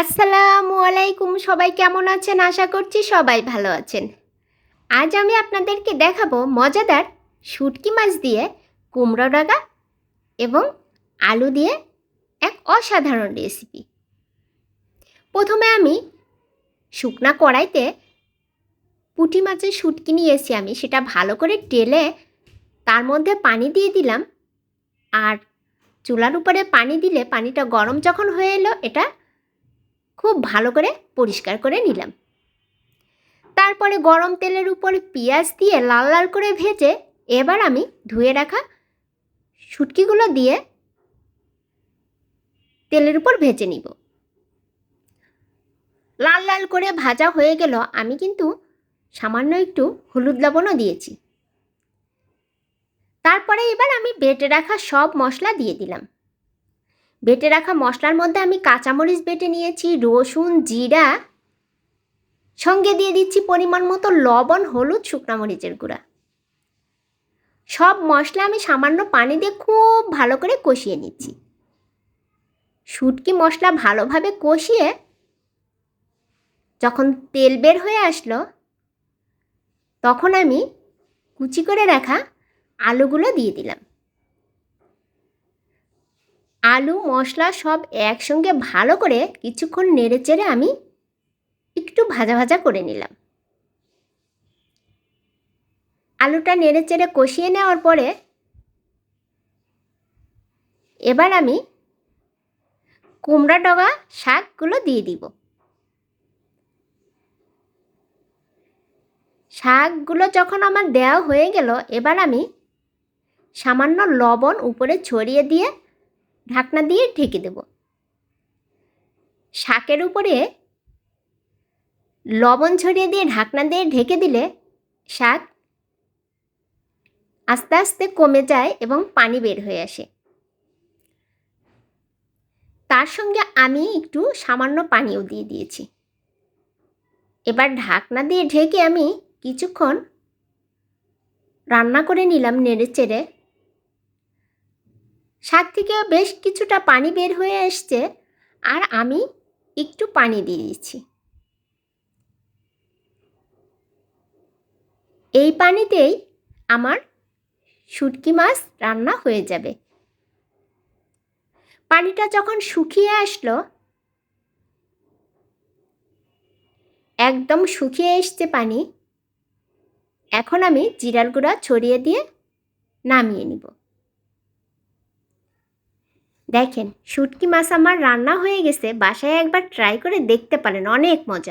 আসসালামু আলাইকুম। সবাই কেমন আছেন? আশা করছি সবাই ভালো আছেন। আজ আমি আপনাদেরকে দেখাবো মজাদার শুটকি মাছ দিয়ে কুমড়ো ডাগা এবং আলু দিয়ে এক অসাধারণ রেসিপি। প্রথমে আমি শুকনা কড়াইতে পুঁটি মাছের শুটকি নিয়েছি আমি। সেটা ভালো করে টেলে তার মধ্যে পানি দিয়ে দিলাম। আর চুলার উপরে পানি দিলে পানিটা গরম যখন হয়ে এলো, এটা খুব ভালো করে পরিষ্কার করে নিলাম। তারপরে গরম তেলের উপর পেঁয়াজ দিয়ে লাল লাল করে ভেজে এবার আমি ধুয়ে রাখা শুটকিগুলো দিয়ে তেলের উপর ভেজে নিব। লাল লাল করে ভাজা হয়ে গেল, আমি কিন্তু সামান্য একটু হলুদ লবণও দিয়েছি। তারপরে এবার আমি বেটে রাখা সব মশলা দিয়ে দিলাম। বেটে রাখা মশলার মধ্যে আমি কাঁচামরিচ বেটে নিয়েছি, রসুন, জিরা। সঙ্গে দিয়ে দিচ্ছি পরিমাণ মতো লবণ, হলুদ, শুকনো মরিচের গুঁড়া। সব মশলা আমি সামান্য পানি দিয়ে খুব ভালো করে কষিয়ে নিচ্ছি। শুটকি মশলা ভালোভাবে কষিয়ে যখন তেল বের হয়ে আসলো, তখন আমি কুচি করে রাখা আলুগুলো দিয়ে দিলাম। আলু, মশলা সব একসঙ্গে ভালো করে কিছুক্ষণ নেড়ে চেড়ে আমি একটু ভাজা ভাজা করে নিলাম। আলুটা নেড়ে চেড়ে কষিয়ে নেওয়ার পরে এবার আমি কুমড়া ডগা শাকগুলো দিয়ে দিব। শাকগুলো যখন আমার দেওয়া হয়ে গেল, এবার আমি সামান্য লবণ উপরে ছড়িয়ে দিয়ে ঢাকনা দিয়ে ঢেকে দেব। শাকের উপরে লবণ ছড়িয়ে দিয়ে ঢাকনা দিয়ে ঢেকে দিলে শাক আস্তে আস্তে কমে যায় এবং পানি বের হয়ে আসে। তার সঙ্গে আমি একটু সামান্য পানিও দিয়ে দিয়েছি। এবার ঢাকনা দিয়ে ঢেকে আমি কিছুক্ষণ রান্না করে নিলাম নেড়ে চেড়ে। শাক থেকে বেশ কিছুটা পানি বের হয়ে এসছে আর আমি একটু পানি দিয়ে দিচ্ছি। এই পানিতেই আমার শুটকি মাছ রান্না হয়ে যাবে। পানিটা যখন শুকিয়ে আসলো, একদম শুকিয়ে এসছে পানি, এখন আমি জিরার গুঁড়া ছড়িয়ে দিয়ে নামিয়ে নিব। দেখেন, শুটকি মাছ আমার রান্না হয়ে গেছে, বাসায় একবার ট্রাই করে দেখতে পারেন, অনেক মজা।